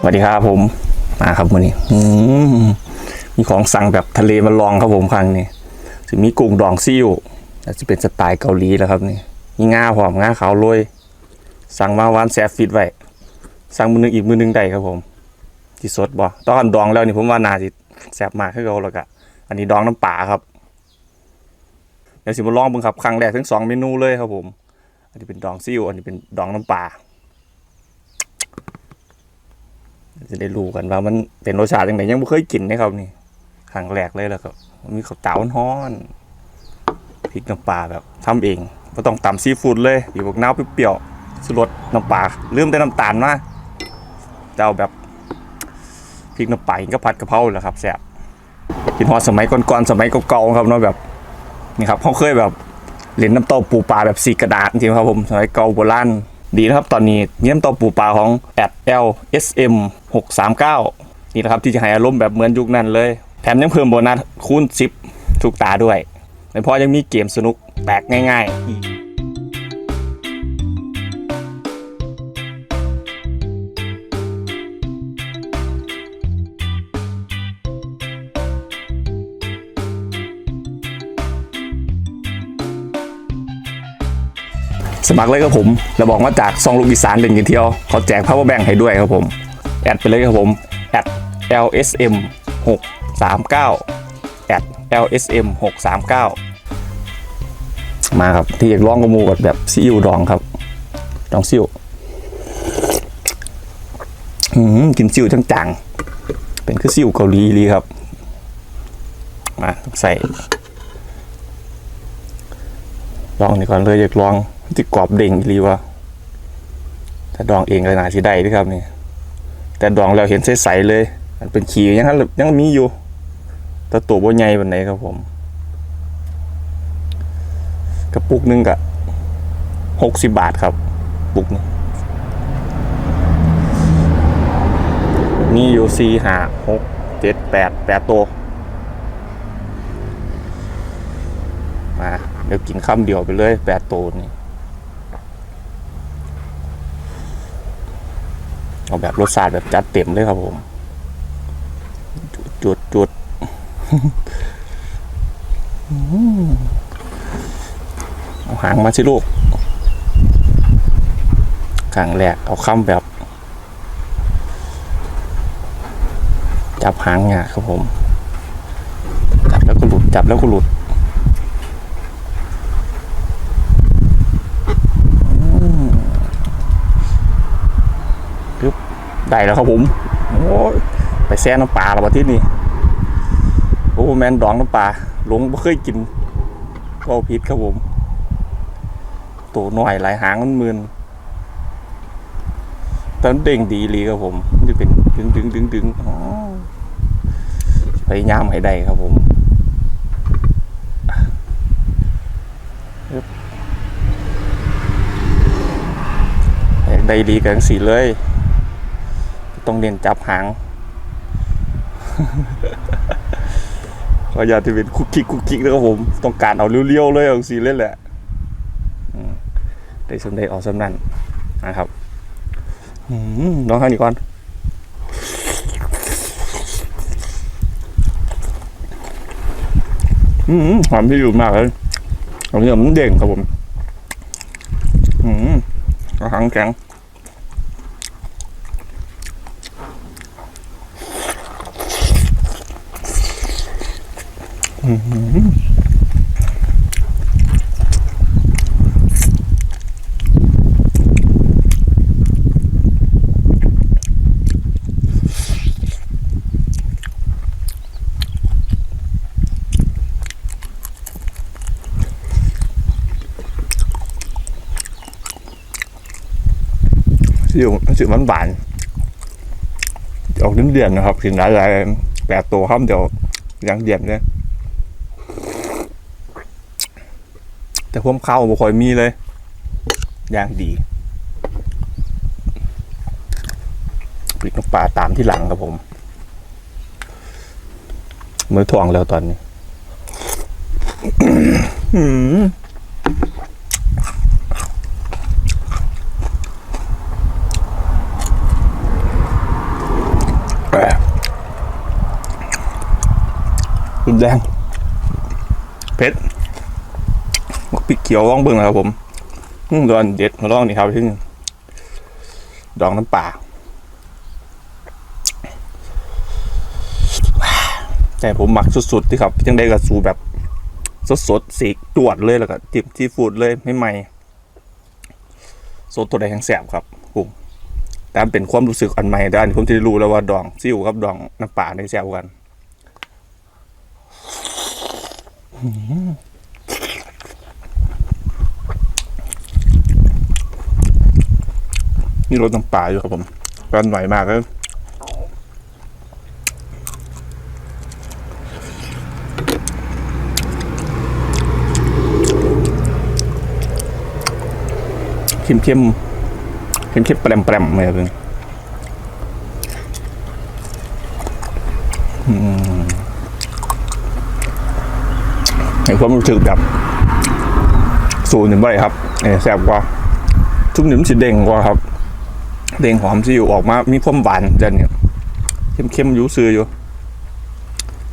สวัสดีครับผม มาครับวันนี้มีของสั่งแบบทะเลมาลองครับผมครั้งนี้จะมีกุ้งดองซิ่วแล้วจะเป็นสไตล์เกาหลีแล้วครับนี่มีง่าหอมง่าขาวโรยสั่งมาวานแซฟฟิตไว้สั่งมือหนึงอีกมือหนึงได้ครับผมที่สดบ่ตอนดองแล้วนี่ผมว่านาสิแซบมากขึ้นเราแล้วก็อันนี้ดองน้ำปลาครับเดี๋ยวสิมาลองเบิ่งครับครั้งแรกทั้งสองเมนูเลยครับผม อันนี้เป็นดองซิ่วอันนี้เป็นดองน้ำปลา จะได้รู้กันว่ามันเป็นรสชาติยังไงยังไม่เคยกินนะครับนี่ครั้งแรกเลยแหละครับมีข้าวเต๋าฮ้อนพริกน้ำปลาแบบทำเองไม่ต้องตำซีฟู้ดเลยบีบกน้าเปรี้ยวสุรสน้ำปลาลืมแต่น้ำตาลมาจะเอาแบบพริกน้ำปลาก็ผัดกะเพราแหละครับแซ่บกินฮอสมัยก่อนๆสมัยเก่าๆครับเนาะแบบนี่ครับเขาเคยแบบเล่นน้ำเต้าปูปลาแบบสีกระดาษจริงครับผมสมัยเก่าโบราณ ดีนะครับตอนนี้เยี่ยมต้าปูปลาของแอด L S M 639นี่นะครับที่จะให้อารมณ์แบบเหมือนยุคนั้นเลย แถมยังเพิ่มโบนัสคูณ10ถูกตาด้วยไม่พอยังมีเกมสนุกแตกง่าย ๆ อีก มัครเลยครับผม แล้วบอกมาจากซองลูกอีสานเล่นกันเที่ยวเขาแจก power bank ให้ด้วยครับผม แอดไปเลยครับผมแอด lsm 639แอด lsm 639 มาครับ ที่อยากลองกระมูกับแบบซีอิ๊วดองครับ ดองซิวอืมกินซิวจังๆ เป็นคือซิวเกาหลีลีครับ มาใส่ ลองนี่ก่อนเลยอยากลอง ที่กรอบเด้งอีวะถ้าดองเองก็น่าสิได้ด้วยครับนี่แต่ดองแล้วเห็นใสๆเลย มันเป็นขียังยังมีอยู่แต่ตัวบ่ใหญ่ปานไหนครับผมกระปุกนึงกะหกสิบบาทครับ ปุกนี้มีอยู่สี่ห้าหกเจ็ดแปดแปดตัวมาเดี๋ยวกินคำเดียวไปเลยแปดตัวนี่ เอาแบบรสชาติแบบจัดเต็มเลยครับผม จุดจุดเอาหางมาสิลูกครั้งแรกเอาคำแบบ จับหางเนี่ยครับผม จับแล้วก็หลุด จับแล้วก็หลุด ได้แล้วครับผมโอ้ยไปแซ่น้ำปลาแล้ววะที่นี่โอ้แมนดองน้ำปลาหลงไม่เคยกินก็พิษครับผมตัวหน่อยหลายหางมันมืนตอนเด้งดีลยครับผมมันจะเป็นดึงดึงดึงดึงอ๋อพยายามให้ได้ครับผมได้ดีกันสีเลย ต้องเรียนจับหาง ขออย่าที่เป็นคุกคิกคุกคิกนะครับผม ต้องการเอาเลี้ยวๆเลยเอาสีเล่นแหละได้สมได้ออกสำนันนะครับอืมน้องข้างนี้ก่อนอืมหอมที่อยู่มากเลยตรงนี้มันเด้งครับผม อืมระหังแข็ง สิวสิวมันบานๆออกเดือนๆนะครับกินหลายๆแปดตัวครับเดี๋ยวยังเดียนเลย แต่ควาข้าวบ่ค่อยมีเลยอย่างดีพริกนกปลาตามที่หลังครับผมมือถ่วงแล้วตอนนี้รุนแรงเพชร กพริกเขียวลองเบิ่งนะครับผมอืมดอนเด็ดมาลองนี่ครับที่ดองน้ำปลาแต่ผมหมักสุดๆที่ครับยังได้กับสูแบบสดๆสีตรวจเลยแล้วก็จิบที่ฟูดเลยไม่ใหม่สดตัวใดแข็งแสบครับผมแต่เป็นความรู้สึกอันใหม่ด้านผมจะรู้แล้วว่าดองซิ่วกับดองน้ำปลาในแซวกัน นี่รสน้ำปลาอยู่ครับผมร้อนไหวมากเลยเข้มเข้มเข้มเข้มๆแปรมแปรมๆเลยครับอืมให้ความรู้สึกแบบสูนหนึ่งใบครับเออแซ่บกว่า ทุกหนึ่งมันสิเด้งกว่าครับ เด้งหอมสิอยู่ออกมา มีความหวานจันเนี่ยเข้มๆอยูซื้ออยู่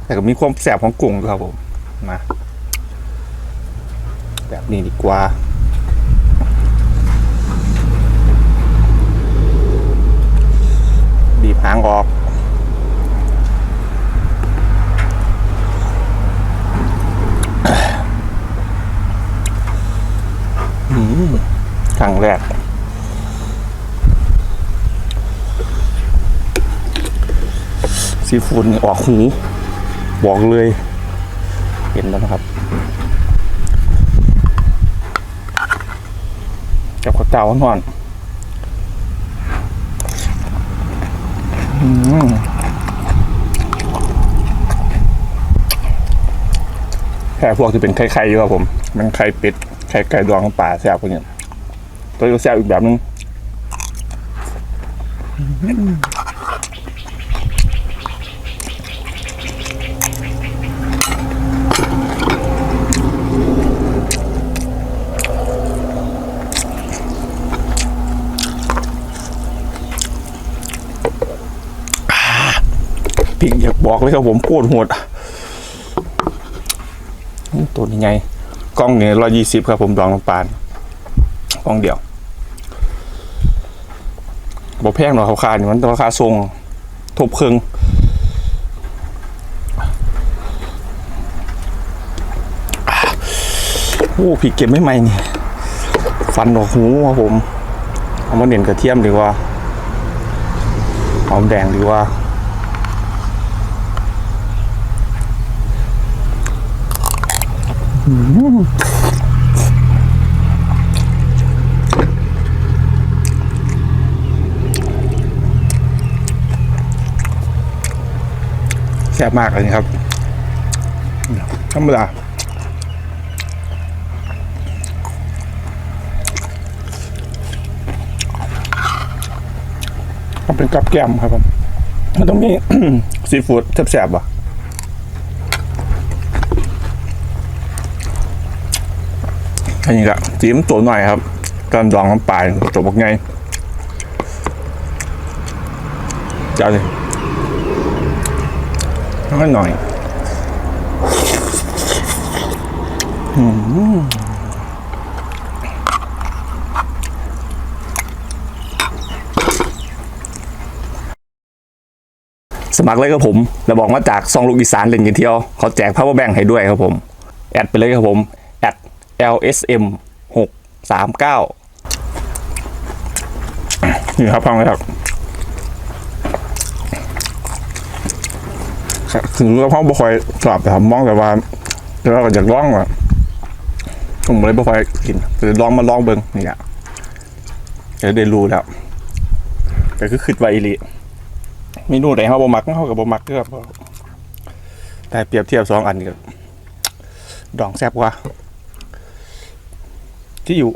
แต่ก็มีความแสบของกุ้งด้วยครับผมมาแบบนี้ดีกว่าบีบหางออกอืมครั้งแรก ซีฟู้ดนี่ออกหูบอกเลย เห็นแล้วนะครับกับข้าวเจ้าห่อนๆอืมแค่พวกที่เป็นไข่ๆอยู่ครับผม มันไข่เป็ด ไข่ไก่ดองปลาแซ่บพวกนี้ตัวนี้ก็แซ่บอีกแบบนึง พริกอยาก บอกเลยครับผมโคตรโหดตัวนี้ไงกล้องเนี่ยร้อยยี่สิบครับผมดองน้ำปานกล้องเดียวบ่แพงหรอกราคาเนี่ยมันราคาทรงทบเครื่องโอ้พริกเก็บไม่ไหม่นี่ฟันออกหูครับผม เอามาเด่นกระเทียมดีกว่าหอมแดงดีกว่า แซ่บมากเลยครับธรรมดาเป็นกับแก้มครับผมมันต้องมีซีฟู้ดแซ่บๆว่ะ อันนี้ก็จิ้มตัวหน่อยครับการดองน้ำปลาตัวบอกไงจ้าเลยแล้วก็หน่อยอืมสมัครเลยครับผม แล้วบอกมาจากซองลูกอีสานเล่นกันเที่ยว เขาแจก power bank ให้ด้วยครับผม แอดไปเลยครับผม แอด lsm 6 3 9นี่ครับฟังเลยครับถึงว่าพ่อบ่ค่อยชอบแต่ผมองแต่ว่าแต่ว่าก็อยากลองว่าผมเลยบ่ค่อยกินแต่ลองมาลองเบิ่งนี่แหละจะได้รู้แล้วแต่คือคิดไวอีลีเมนูไหนเฮาบ่มักเฮาก็บ่มักเด้อครับแต่เปรียบเทียบสองอันนี้ก็ดองแซ่บกว่า ที่อยู่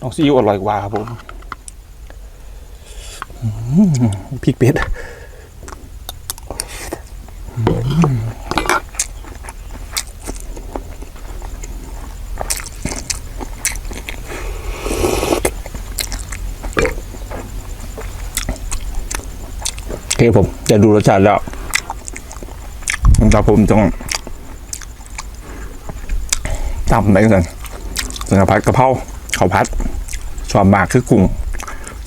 ดองซีอิ๊วอร่อยกว่าครับผมพริกเป็ดโอเคผมจะดูรสชาติแล้วแต่ผมต้องตำไปกัน สังกะพัดกะเพราข้าวพัดชอบมากคือกุ้ง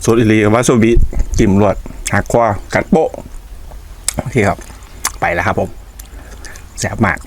สดอิลีวาซาบิจิ้มรวดหักคว้ากัดโปะโอเคครับ ไปแล้วครับผมแซ่บมาก